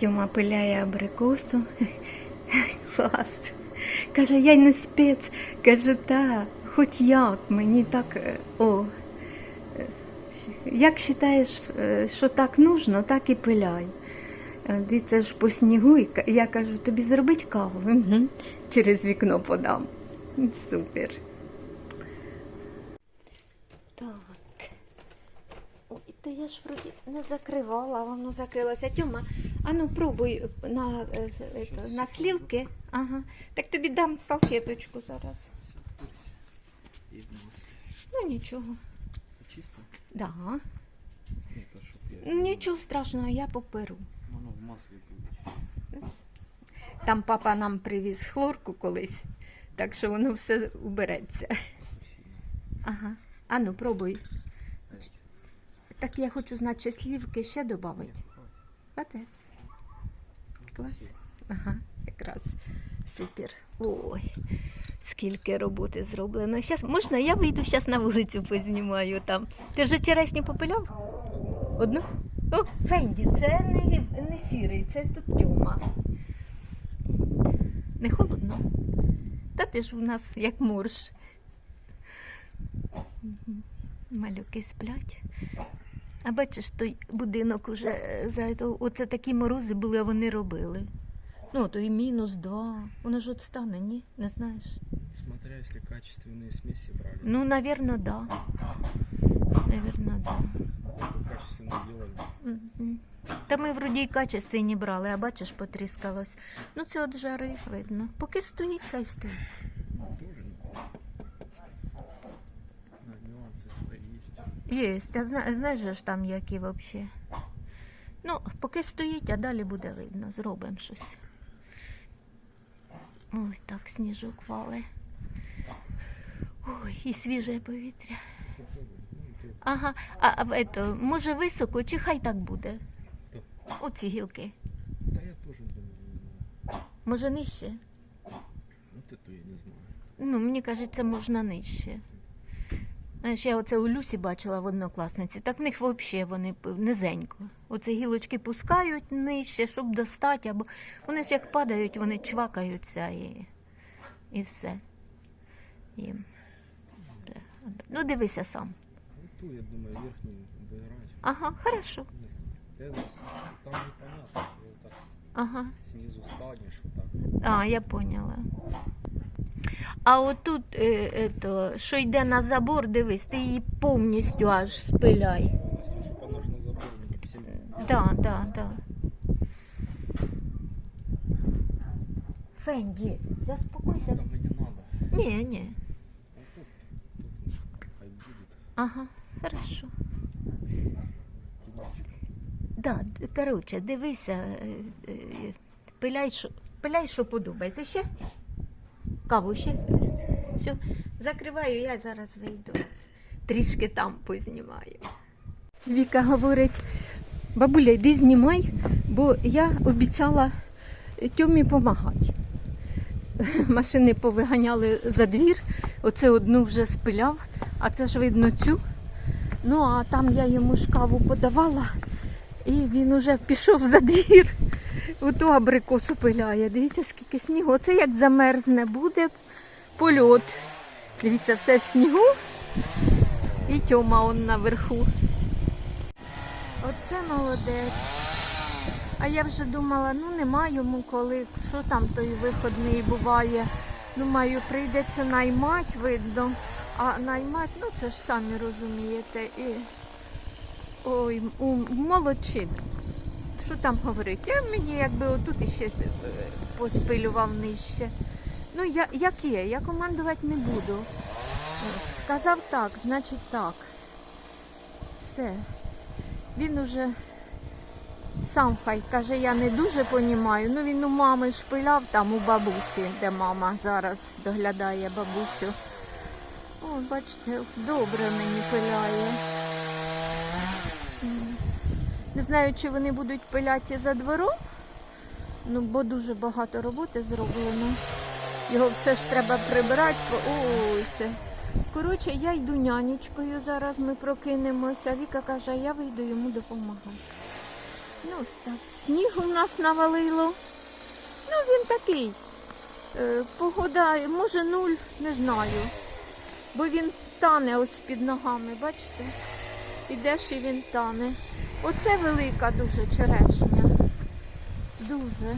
Тьома пиляє абрикосу. Клас. Каже, я й не спец. Кажу, та, хоч як, мені так. е, О. е, Як вважаєш, що так нужно, так і пиляй. Е, це ж по снігу, і я кажу, тобі зробить каву. Через вікно подам. Супер. Так. Ой, та я ж вроді не закривала, воно закрилося. Тьома, а ну пробуй на, е, е, на слівки. Ага. Так тобі дам салфеточку зараз. Ну нічого. Чисто? Да. Это. Нічого страшного, я поперу. Оно в масле будет. Там папа нам привіз хлорку колись, так що воно все убереться. Ага. А ну пробуй. Так я хочу, значить, слівки ще додати. Хватит. Клас. Ага, якраз супер. Ой, скільки роботи зроблено. Щас, можна, я вийду зараз на вулицю познімаю там. Ти вже черешню попиляв? Одну? О, Фенді, це не, не сірий, це тут тьома. Не холодно? Та ти ж у нас як морж. Малюки сплять. А бачиш, той будинок уже е, за оце такі морози були, а вони робили. Ну, то і мінус два. Воно ж от стане, ні? Не знаєш? Смотря если качественные смеси брали. Ну, навірно, да. Навірно, да. Качественно делали. Мгм. Та ми вроді й качественні брали, а бачиш, потріскалось. Ну, це от жари видно. Поки стоїть, хай стоїть. Єсть, а зна- знаєш же ж там які взагалі. Ну, поки стоїть, а далі буде видно, зробимо щось. Ось так сніжок вали. Ой, і свіже повітря. Ага, а, в ето, може високо, чи хай так буде? Оці гілки. Да я тоже думаю. Може нижче? Вот эту я не знаю. Ну, мені кажеться, можна нижче. Знаєш, я оце у Люсі бачила в однокласниці, так в них взагалі вони низенько. Оце гілочки пускають нижче, щоб достати, або вони ж як падають, вони чвакаються і, і все. Де- Ну, дивися сам. Ту, я думаю, верхнюю выбирать. Ага, хорошо. Не Там непонятно. Вот так Ага. снизу станешь, вот так. А, я поняла. А отут, е, ето, що йде на забор, дивись, ти її повністю аж спиляй. Полностью, чтобы она ж на не всем Да, да, да. Фенді, заспокойся. Там не надо. Ні, ні. Вот тут, тут хай будет. Ага, хорошо. Тенечек. Да, д- коротше, дивися, е, е, пиляй, що, пиляй, що подобається. Ще? Каву ще? Все, закриваю, я зараз вийду. Трішки там познімаю. Віка говорить, бабуля, йди знімай, бо я обіцяла Тьомі допомагати. Машини повиганяли за двір, оце одну вже спиляв, а це ж видно цю. Ну, а там я йому ж каву подавала, і він уже пішов за двір. Оту абрикосу пиляє. Дивіться, скільки снігу. Оце як замерзне буде польот. Дивіться, все в снігу. І Тьома он наверху. Оце молодець. А я вже думала, ну нема йому коли, що там той виходний буває. Думаю, прийдеться наймать, видно. А наймать, ну це ж самі розумієте. І... Ой, у, молодчина. Що там говорить? Я мені якби отут іще е, поспилював нижче. Ну, я, як є, я командувати не буду. Сказав так, значить так. Все. Він уже сам хай каже, я не дуже понімаю. Ну він у мами шпиляв там у бабусі, де мама зараз доглядає бабусю. О, бачите, добре мені пиляє. Не знаю, чи вони будуть пиляти за двором, ну бо дуже багато роботи зроблено. Його все ж треба прибирати. Ой, це. Коротше, я йду нянечкою, зараз ми прокинемося. Віка каже, я вийду йому допомагати. Ну, ось так. Сніг у нас навалило. Ну, він такий. Е, погода, може, нуль, не знаю. Бо він тане ось під ногами, бачите? Ідеш і він тане. Оце велика дуже черешня. Дуже.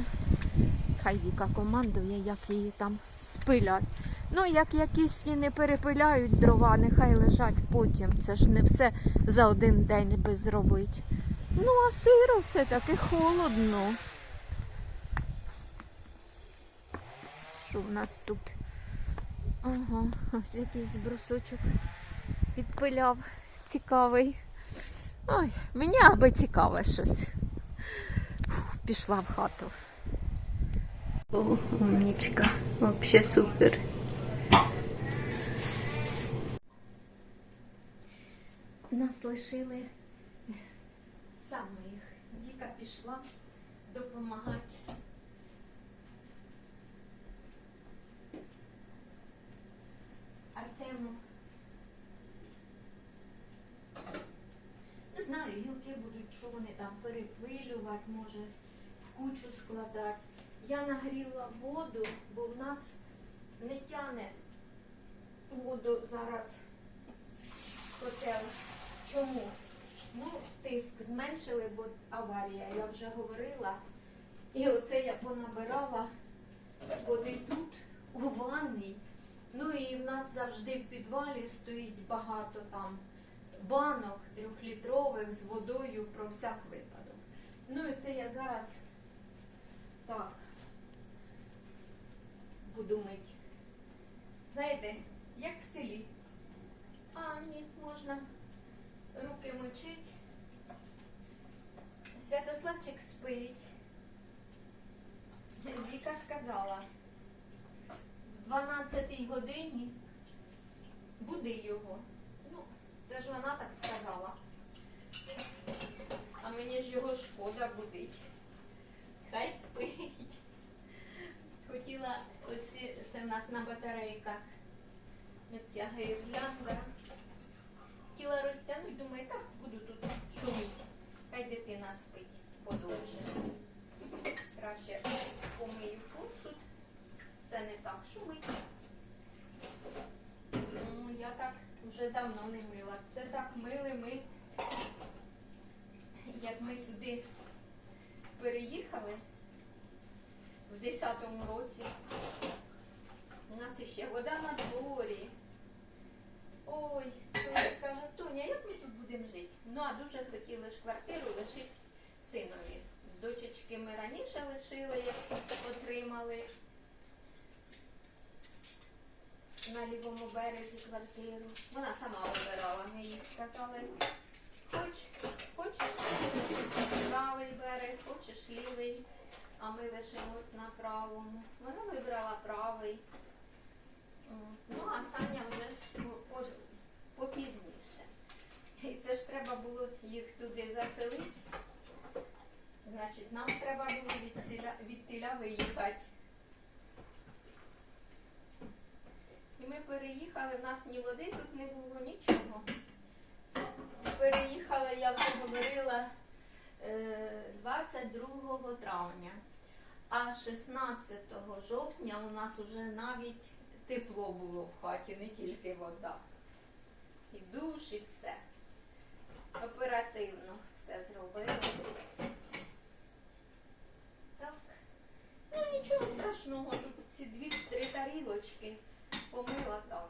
Хай Віка командує, як її там спилять. Ну, як якісь і не перепиляють дрова, нехай лежать потім. Це ж не все за один день би зробити. Ну, а сиро все-таки холодно. Що в нас тут? Ага, ось якийсь брусочок підпиляв. Цікавий. Ой, мені аби цікаве щось. Фух, пішла в хату. О, умнічка. Вообще супер. Нас лишили самих. Віка пішла допомагати. Артему. Не знаю, гілки будуть, що вони там перепилювати, може в кучу складати. Я нагріла воду, бо в нас не тяне воду зараз котел. Чому? Ну, тиск зменшили, бо аварія, я вже говорила. І оце я понабирала води тут, у ванній. Ну і в нас завжди в підвалі стоїть багато там банок трьохлітрових з водою про всяк випадок. Ну і це я зараз так буду мить. Знаєте, як в селі. А, ні, можна руки мочить. Святославчик спить. Віка сказала, в 12 годині буди його. Це ж вона так сказала. А мені ж його шкода будить. Хай спить. Хотіла оці, це в нас на батарейках. Оця гірлянда. Хотіла розтягнути, думаю, так буду тут шуміти. Хай дитина спить подовше. Краще помию посуд. Це не так шумить. Ну, я так вже давно не мила. Це так мили ми, як ми сюди переїхали в 10-му році. У нас іще вода на дворі. Ой, Тоня каже, Тоня, як ми тут будемо жити? Ну, а дуже хотіли ж квартиру лишити синові. Дочечки ми раніше лишили, як отримали на лівому березі квартиру. Вона сама вибирала, ми їй сказали, хоч, хочеш правий берег, хочеш лівий, а ми лишимось на правому. Вона вибрала правий. Ну, а Саня вже по- по- попізніше. І це ж треба було їх туди заселити. Значить, нам треба було від тіля виїхати. І ми переїхали, в нас ні води тут не було, нічого. Переїхала, я вже говорила, е, 22 травня. А 16 жовтня у нас уже навіть тепло було в хаті, не тільки вода. І душ, і все. Оперативно все зробили. Так. Ну нічого страшного, тут ці дві-три тарілочки помила так.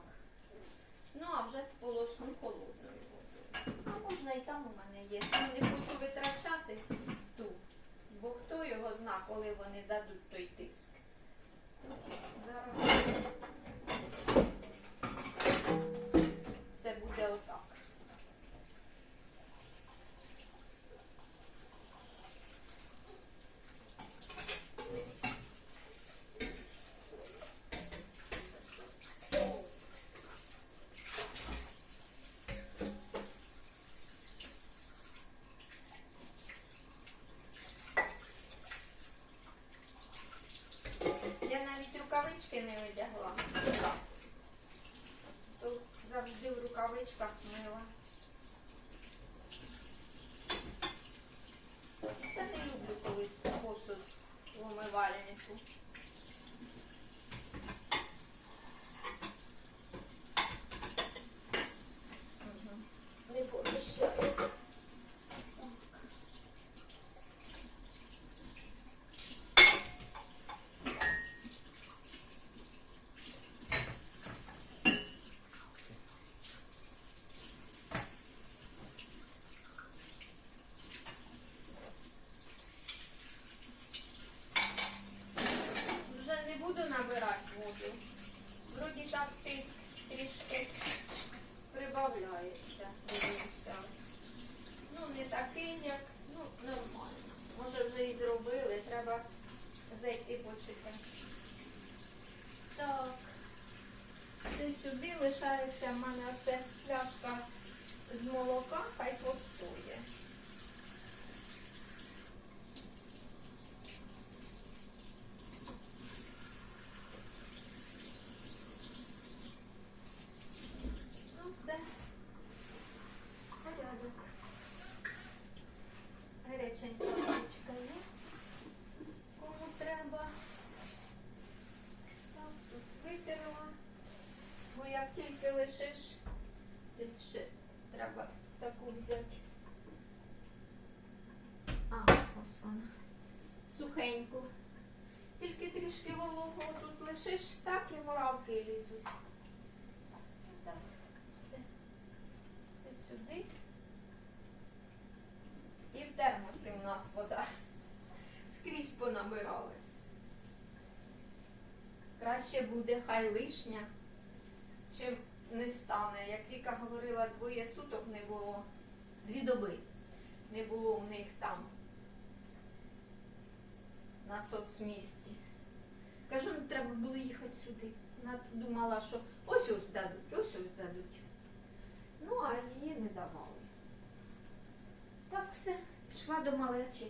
Ну, а вже сполосну холодною водою. А можна і там у мене є. Я не хочу витрачати ту. Бо хто його зна, коли вони дадуть той тиск. Зараз рукавичках мила. Я не люблю, коли посуд в умивальнику. Трішки вологу тут лишиш, так і муравки лізуть. Так, все. Це сюди. І в термосі у нас вода. Скрізь понабирали. Краще буде хай лишня, чим не стане. Як Віка говорила, двоє суток не було, дві доби не було у них там на соцмісті. Кажу, ну треба було їхати сюди. Вона думала, що ось ось дадуть, ось ось дадуть. Ну, а її не давали. Так, все, пішла до малечі.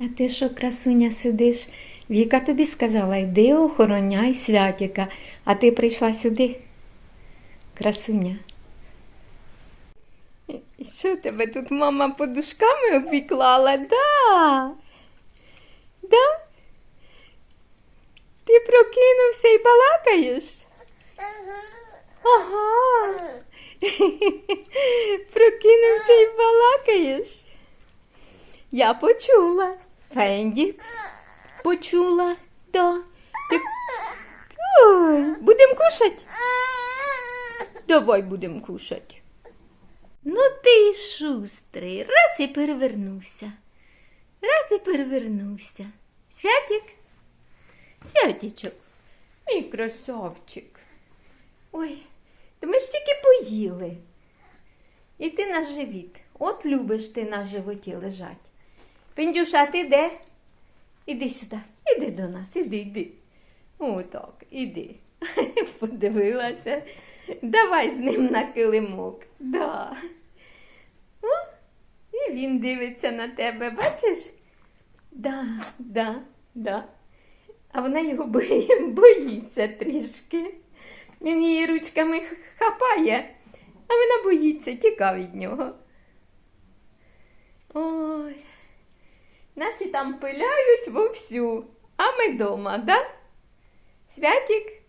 А ти що, красуня, сидиш? Віка тобі сказала, йди охороняй святіка, а ти прийшла сюди. Красуня. І що тебе тут мама подушками обіклала? Да. Да? Ти прокинувся і балакаєш? Ага. Прокинувся і балакаєш. Я почула. Фенді почула. Да. Ти... Ой, будем кушать? Давай будем кушать. Ну ти й шустрий. Раз і перевернувся. Раз і перевернувся. Святік? Святічок. Мій красавчик. Ой, та ми ж тільки поїли. І ти на живіт. От любиш ти на животі лежать. Піндюша, ти де? Іди сюди, іди до нас, іди, іди. Отак, іди. Подивилася. Давай з ним на килимок. Да. О, і він дивиться на тебе, бачиш? Да, да, да. А вона його боїться трішки. Він її ручками хапає, а вона боїться, тіка від нього. Ой. Наші там пиляють вовсю, а ми дома, да? Святік?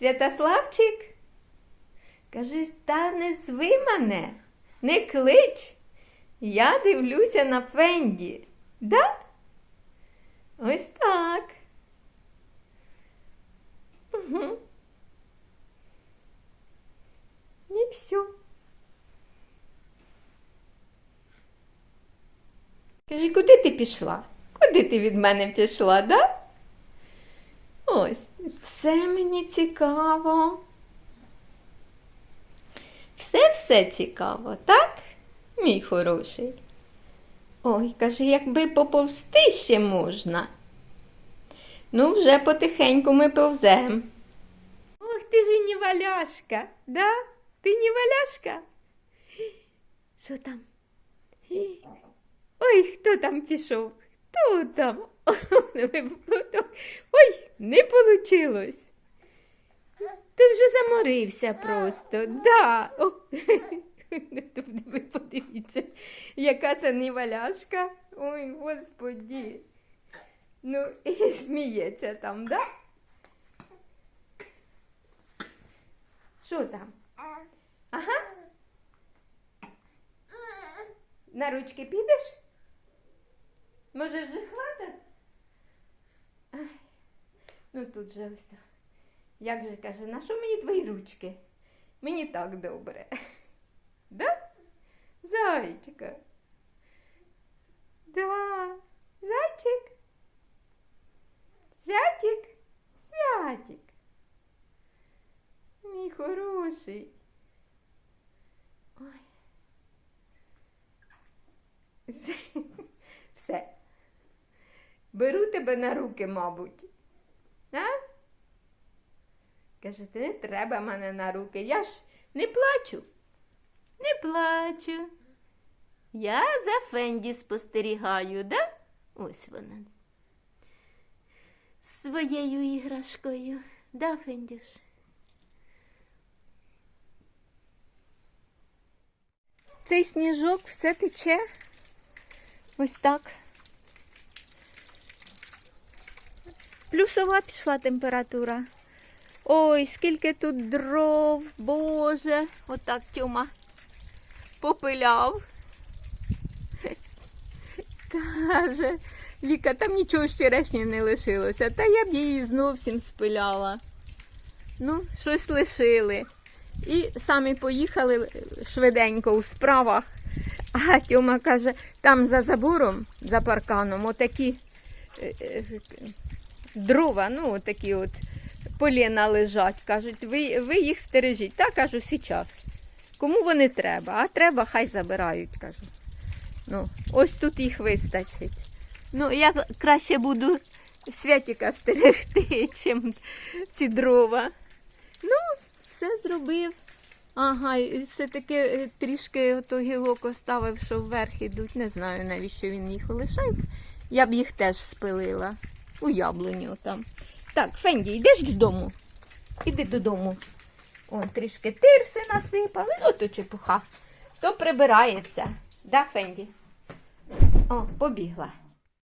Святославчик? Кажи, та не зви мене, не клич. Я дивлюся на Фенді. Да? Ось так. Угу. І все. Кажи, куди ти пішла? Куди ти від мене пішла, да? Ось, все мені цікаво. Все-все цікаво, так, мій хороший? Ой, каже, якби поповзти ще можна. Ну, вже потихеньку ми повзем. Ох, ти ж і не валяшка, да? Ти не валяшка? Що там? Ой, хто там пішов? Хто там? Ой, не получилось. Ти вже заморився просто. Да. О, Ви подивіться. Яка це неваляшка. Ой, господі. Ну, і сміється там, да? Що там? Ага. На ручки підеш? Може, вже хватить? Ай, Ну тут же все. Як же каже, на що мені твої ручки? Мені так добре. Да? Зайчика. Да. Зайчик. Святик. Святик. Мій хороший. Ой. Все. Беру тебе на руки, мабуть. А? Каже, ти не треба мене на руки. Я ж не плачу. Не плачу. Я за Фенді спостерігаю, да? Ось вона. З Своєю іграшкою. Да, Фендюш? Цей сніжок все тече. Ось так. Плюсова пішла температура. Ой, скільки тут дров, Боже. Отак Тьома попиляв. Каже, Віка, там нічого ще не лишилося. Та я б її зовсім спиляла. Ну, щось лишили. І самі поїхали швиденько у справах. А Тьома каже, там за забором, за парканом, отакі е, е, дрова, ну, отакі от поліна лежать. Кажуть, ви, ви їх стережіть. Та кажу, зараз. Кому вони треба? А треба, хай забирають, кажу. Ну, ось тут їх вистачить. Ну, я краще буду святіка стерегти, чим ці дрова. Ну, все зробив. Ага, все-таки е, трішки ото гілок оставив, що вверх ідуть. Не знаю, навіщо він їх лишив. Я б їх теж спилила. У яблуні там. Так, Фенді, йдеш додому? Іди додому. Он трішки тирси насипали, ото то чепуха. То прибирається. Да, Фенді? О, побігла.